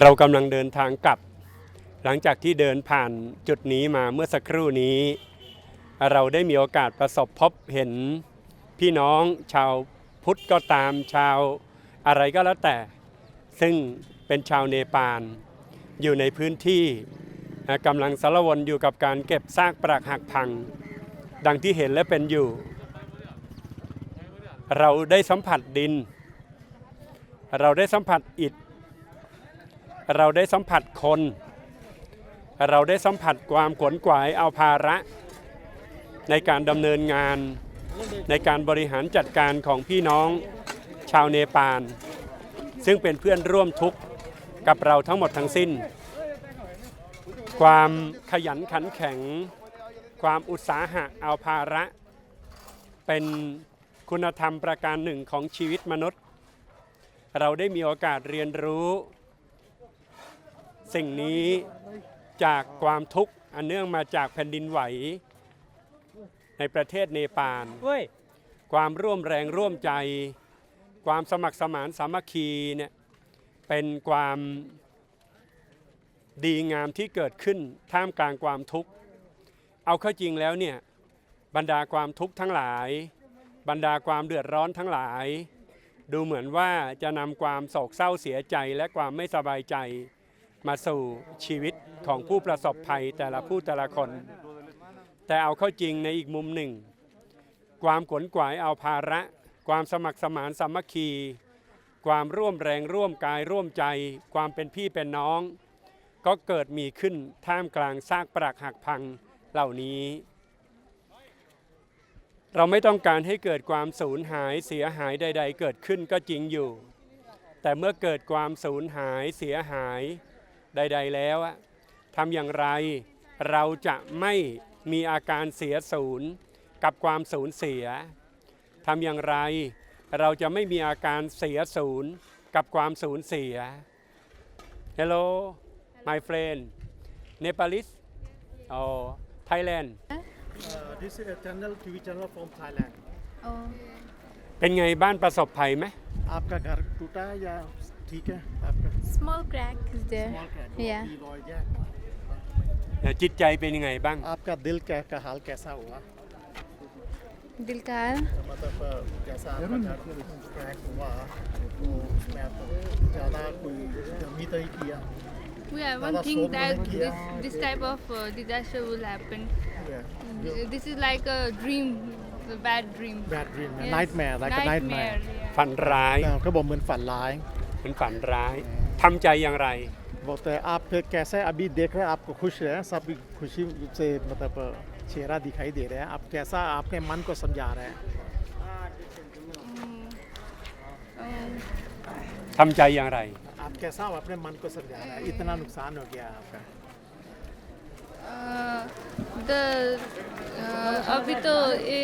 เรากำลังเดินทางกลับ หลังจากที่เดินผ่านจุดนี้มาเมื่อสักครู่นี้ เราได้มีโอกาสประสบพบเห็นพี่น้องชาวพุทธก็ตามชาวอะไรก็แล้วแต่ ซึ่งเป็นชาวเนปาลอยู่ในพื้นที่กำลังสารวนอยู่กับการเก็บซากปรักหักพัง ดังที่เห็นและเป็นอยู่ เราได้สัมผัสดิน เราได้สัมผัสอิฐ เราได้สัมผัสคน เราได้สัมผัสความขวนขวายเอาภาระ ในการดำเนินงาน ในการบริหารจัดการของพี่น้องชาวเนปาลซึ่งเป็นเพื่อนร่วมทุกข์กับเราทั้งหมดทั้งสิ้น ความขยันขันแข็ง ความอุตสาหะเอาภาระ เป็นคุณธรรมประการหนึ่งของชีวิตมนุษย์ เราได้มีโอกาสเรียนรู้ สิ่งนี้จากความทุกข์อันเนื่องมาจากแผ่นดินไหว ในประเทศเนปาลเว้ยความร่วมแรงร่วมใจ ความสมัครสมานสามัคคีเนี่ยเป็นความดีงามที่เกิดขึ้นท่ามกลางความทุกข์ เอาเข้าจริงแล้วเนี่ยบรรดาความทุกข์ทั้งหลาย บรรดาความเดือดร้อนทั้งหลาย ดูเหมือนว่าจะนำความโศกเศร้าเสียใจและความไม่สบายใจ มาสู่ชีวิตของผู้ประสบภัยแต่ละผู้แต่ละคน แต่เอาเข้าจริงในอีกมุมหนึ่ง ความขนขวายเอาภาระ ความสมัครสมานสามัคคี ความร่วมแรงร่วมกายร่วมใจ ความเป็นพี่เป็นน้อง ก็เกิดมีขึ้นท่ามกลางซากปรักหักพังเหล่านี้ เราไม่ต้องการให้เกิดความสูญหายเสียหายใด ๆ เกิดขึ้นก็จริงอยู่ แต่เมื่อเกิดความสูญหายเสียหาย ใด ๆ แล้วอะทำอย่างไรเราจะไม่มีอาการเสียศูนย์ กับความสูญเสีย ทำอย่างไรเราจะไม่มีอาการเสียศูนย์กับความสูญเสีย Hello my friend Nepalese oh Thailand Uh, this is a channel TV channel from Thailand. Oh, เป็นไงบ้านประสบภัยไหม आपका घर टूटा है या ठीक है आपका small crack is there. Small crack, Yeah. की रॉय है। เอ่อจิตใจเป็นยังไงบ้าง आपका दिल का, का हाल कैसा हुआ दिल का हाल? मतलब अ, जैसा आपका घर क्रैक हुआ तो उसमें आप ज़्यादा कोई गमी तो ही किया We haven't Baba think sold that नहीं किया। this, this type of uh, disaster will happen. Yeah. This is like a dream, a bad dream. Bad dream, a Yes. nightmare, like a nightmare. yeah. ฝันร้าย เขาบอกเหมือนฝันร้าย เหมือนฝันร้ายทำใจอย่างไร बोलते हैं आप फिर कैसे अभी देख रहे हैं आपको खुश है सब खुशी से मतलब अ, चेहरा दिखाई दे रहा है आप कैसा आपके मन को समझा रहे हैं Um, ทำใจอย่างไร आप कैसा अपने मन को समझा रहे हैं इतना नुकसान हो गया आपका uh, the uh, अभी तो ये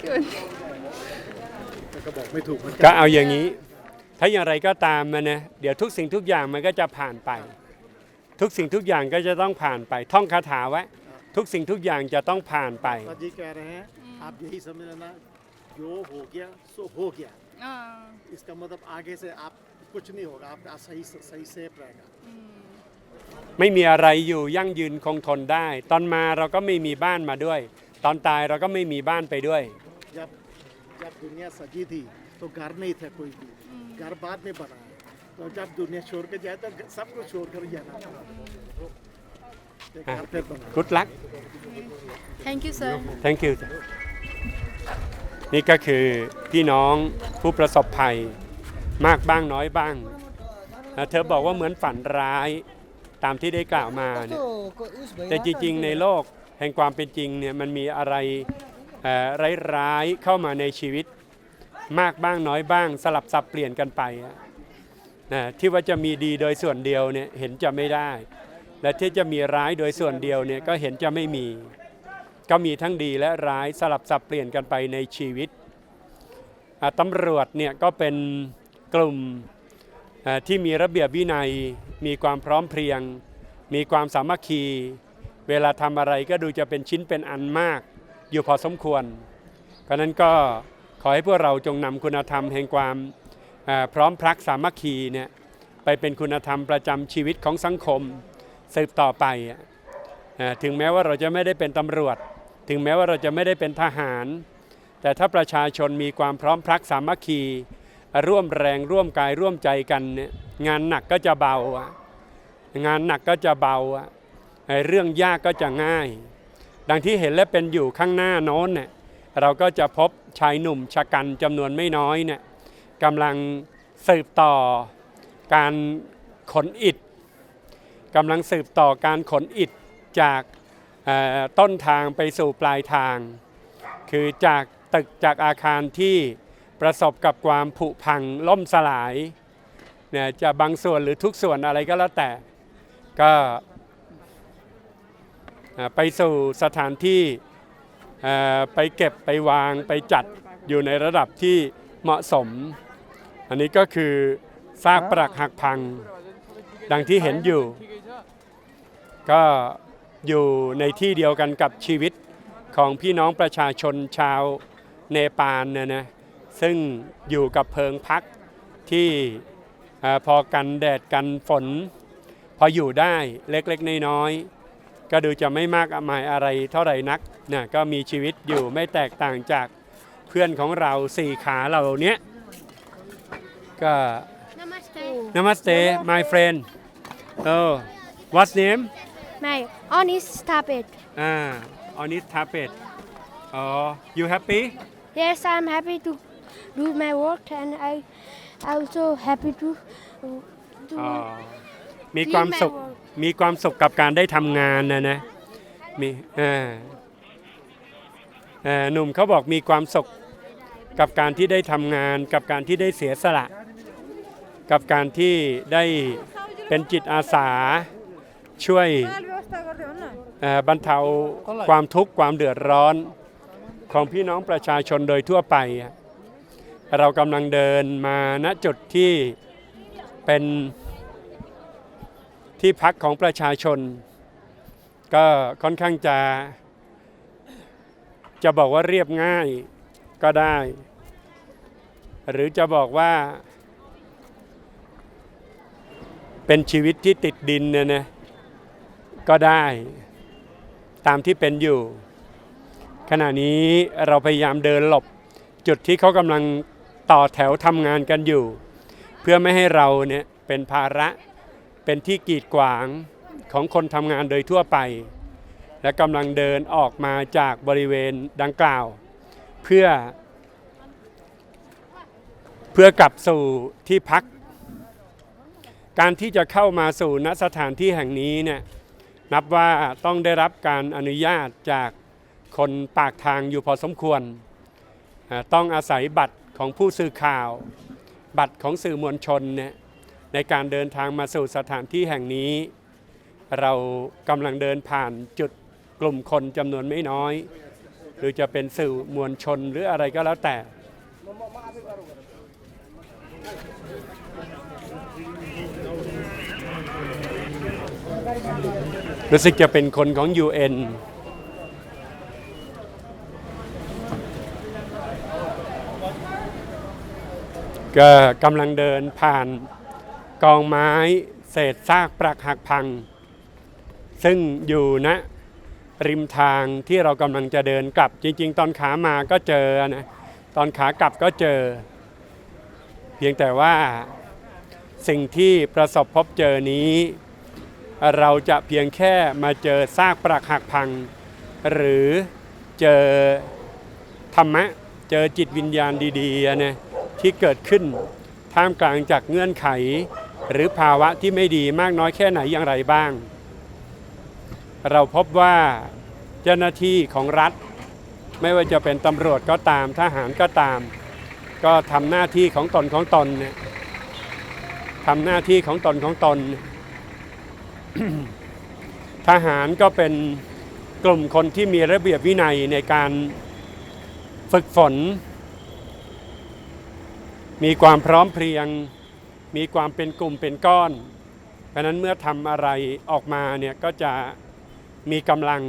क्यों नहीं? ก็บอกไม่ถูกเหมือน ก็ กัน เอาอย่างนี้ ถ้าอย่างไรก็ตามมันนะเดี๋ยวทุกสิ่งทุกอย่างมันก็จะผ่านไป ทุกสิ่งทุกอย่างก็จะต้องผ่านไป ท่องคาถาไว้ ทุกสิ่งทุกอย่างจะต้องผ่านไป तो जी कह रहे हैं आप यही समझ लेना जो हो गया सो हो गया Uh, इसका मतलब आगे से आप कुछ नहीं होगा आपका सही सही सेफ रहेगा ไม่มีอะไรอยู่ยั่งยืนคงทนได้ ตอนมาเราก็ไม่มีบ้านมาด้วย ตอนตายเราก็ไม่มีบ้านไปด้วย जब जब दुनिया सजी थी तो घर नहीं था कोई भी घर बाद में बना है तो जब दुनिया छोड़ के जाए तो सब कुछ छोड़ कर जाना एक घर फिर बना Good luck Thank you, sir. thank you นี่ก็คือพี่น้องผู้ประสบภัยมากบ้างน้อยบ้างนะเธอบอกว่าเหมือนฝันร้ายตามที่ได้กล่าวมาเนี่ยแต่จริงๆในโลกแห่งความเป็นจริงเนี่ยมันมีอะไรเอ่อร้ายๆเข้ามาในชีวิต มากบ้างน้อยบ้าง สลับสับเปลี่ยนกันไปนะที่ว่าจะมีดีโดยส่วนเดียวเนี่ยเห็นจะไม่ได้ และที่จะมีร้ายโดยส่วนเดียวเนี่ยก็เห็นจะไม่มี ก็มีทั้งดีและร้ายสลับสับเปลี่ยนกันไปในชีวิตตำรวจเนี่ยก็เป็นกลุ่มที่มีระเบียบวินัย มีความพร้อมเพรียง มีความสามัคคี เวลาทำอะไรก็ดูจะเป็นชิ้นเป็นอันมาก อยู่พอสมควรเพราะนั้นก็ ขอให้พวกเราจงนำคุณธรรมแห่งความพร้อมพรักสามัคคีเนี่ยไปเป็นคุณธรรมประจำชีวิตของสังคมสืบต่อไป ถึงแม้ว่าเราจะไม่ได้เป็นตำรวจ ถึงแม้ว่าเราจะไม่ได้เป็นทหาร แต่ถ้าประชาชนมีความพร้อมพรักสามัคคี ร่วมแรงร่วมกายร่วมใจกันเนี่ยงานหนักก็จะเบา งานหนักก็จะเบาเรื่องยากก็จะง่าย ดังที่เห็นและเป็นอยู่ข้างหน้าโน้นเนี่ย เราก็จะพบชายหนุ่มชะกันจำนวนไม่น้อยเนี่ยกำลังสืบต่อการขนอิฐกำลังสืบต่อการขนอิฐจากต้นทางไปสู่ปลายทาง คือจากตึกจากอาคารที่ประสบกับความผุพังล่มสลายเนี่ยจะบางส่วนหรือทุกส่วนอะไรก็แล้วแต่ ก็ไปสู่สถานที่ ไปเก็บไปวางไปจัดอยู่ในระดับที่เหมาะสม อันนี้ก็คือซากปรักหักพัง ดังที่เห็นอยู่ ก็อยู่ในที่เดียวกันกับชีวิตของพี่น้องประชาชนชาวเนปาลเนี่ยนะซึ่งอยู่กับเพิงพักที่อพอกันแดดกันฝน พออยู่ได้เล็กๆน้อยๆ ก็ดูจะไม่มากมายอะไรเท่าไหร่นักนะก็มีชีวิตอยู่ไม่แตกต่างจากเพื่อนของเราสี่ขาเหล่าเนี้ยก็ Namaste. Namaste my friend oh what's name My honest stop it. Ah, on it tapet. Oh, you happy? Yes, I'm happy to do my work and I also happy to do อ๋อมีความสุข มีความสุขกับการได้ทำงานนะนะมีเอ่าเอ่อหนุ่มเขาบอกมีความสุขกับการที่ได้ทำงาน กับการที่ได้เสียสละ กับการที่ได้เป็นจิตอาสาช่วยบรรเทาความทุกข์ความเดือดร้อนของพี่น้องประชาชนโดยทั่วไป เรากำลังเดินมาณจุดที่เป็น ที่พักของประชาชน ก็ค่อนข้างจะ จะบอกว่าเรียบง่ายก็ได้ หรือจะบอกว่า เป็นชีวิตที่ติดดินเนี่ยนะก็ได้ตามที่เป็นอยู่ ขณะนี้เราพยายามเดินหลบจุดที่เขากำลังต่อแถวทำงานกันอยู่ เพื่อไม่ให้เราเนี่ยเป็นภาระ เป็นที่กีดขวางของคนทำงานโดยทั่วไป และกำลังเดินออกมาจากบริเวณดังกล่าว เพื่อ เพื่อกลับสู่ที่พัก การที่จะเข้ามาสู่ณสถานที่แห่งนี้เนี่ยนับว่าต้องได้รับการอนุญาตจากคนปากทางอยู่พอสมควร ต้องอาศัยบัตรของผู้สื่อข่าว บัตรของสื่อมวลชนเนี่ย ในการเดินทางมาสู่สถานที่แห่งนี้ เรากำลังเดินผ่านจุดกลุ่มคนจำนวนไม่น้อย หรือจะเป็นสื่อมวลชนหรืออะไรก็แล้วแต่ รู้สึกจะเป็นคนของ UN ก็กำลังเดินผ่าน กองไม้เศษซากปรักหักพัง ซึ่งอยู่ณริมทางที่เรากำลังจะเดินกลับจริง ๆ ตอนขามาก็เจอนะตอนขากลับก็เจอ เพียงแต่ว่าสิ่งที่ประสบพบเจอนี้ เราจะเพียงแค่มาเจอซากปรักหักพัง หรือเจอธรรมะเจอจิตวิญญาณดีๆนะที่เกิดขึ้นท่ามกลางจากเงื่อนไข หรือภาวะที่ไม่ดีมากน้อยแค่ไหนอย่างไรบ้าง เราพบว่าเจ้าหน้าที่ของรัฐ ไม่ว่าจะเป็นตำรวจก็ตามทหารก็ตาม ก็ทำหน้าที่ของตนของตนเนี่ยทำหน้าที่ของตนของตน ทหารก็เป็นกลุ่มคนที่มีระเบียบวินัยในการฝึกฝน มีความพร้อมเพรียง มีความเป็นกลุ่มเป็นก้อน เพราะนั้นเมื่อทำอะไรออกมาเนี่ยก็จะมีกำลัง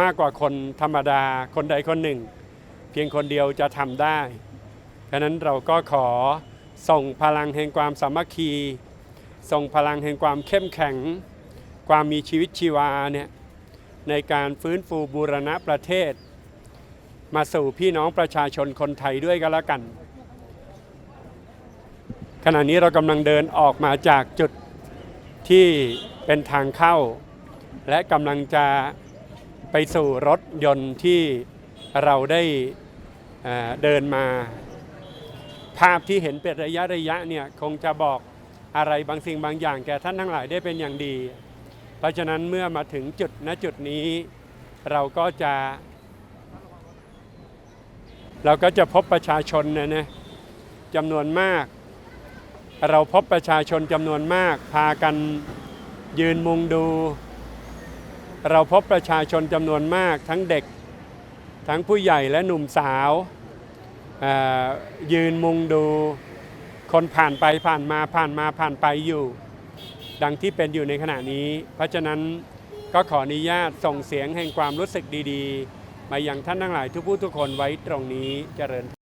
มากกว่าคนธรรมดาคนใดคนหนึ่ง เพียงคนเดียวจะทำได้เพราะนั้นเราก็ขอส่งพลังแห่งความสามัคคี ส่งพลังแห่งความเข้มแข็ง ความมีชีวิตชีวาเนี่ยในการฟื้นฟูบูรณะประเทศ มาสู่พี่น้องประชาชนคนไทยด้วยกันแล้วกัน ขณะนี้เรากำลังเดินออกมาจากจุดที่เป็นทางเข้า และกำลังจะไปสู่รถยนต์ที่เราได้เดินมา ภาพที่เห็นเป็นระยะระยะเนี่ยคงจะบอกอะไรบางสิ่งบางอย่างแก่ท่านทั้งหลายได้เป็นอย่างดี เพราะฉะนั้นเมื่อมาถึงจุดณจุดนี้ เราก็จะ เราก็จะพบประชาชนนะนะจำนวนมาก เราพบประชาชนจำนวนมาก พากันยืนมุงดู เราพบประชาชนจำนวนมาก ทั้งเด็ก ทั้งผู้ใหญ่และหนุ่มสาวอ่อยืนมุงดู คนผ่านไปผ่านมาผ่านมาผ่านไปอยู่ ดังที่เป็นอยู่ในขณะนี้ เพราะฉะนั้นก็ขออนุญาตส่งเสียงแห่งความรู้สึกดี ๆ มายังท่านทั้งหลายทุกผู้ทุกคนไว้ตรงนี้เจริญ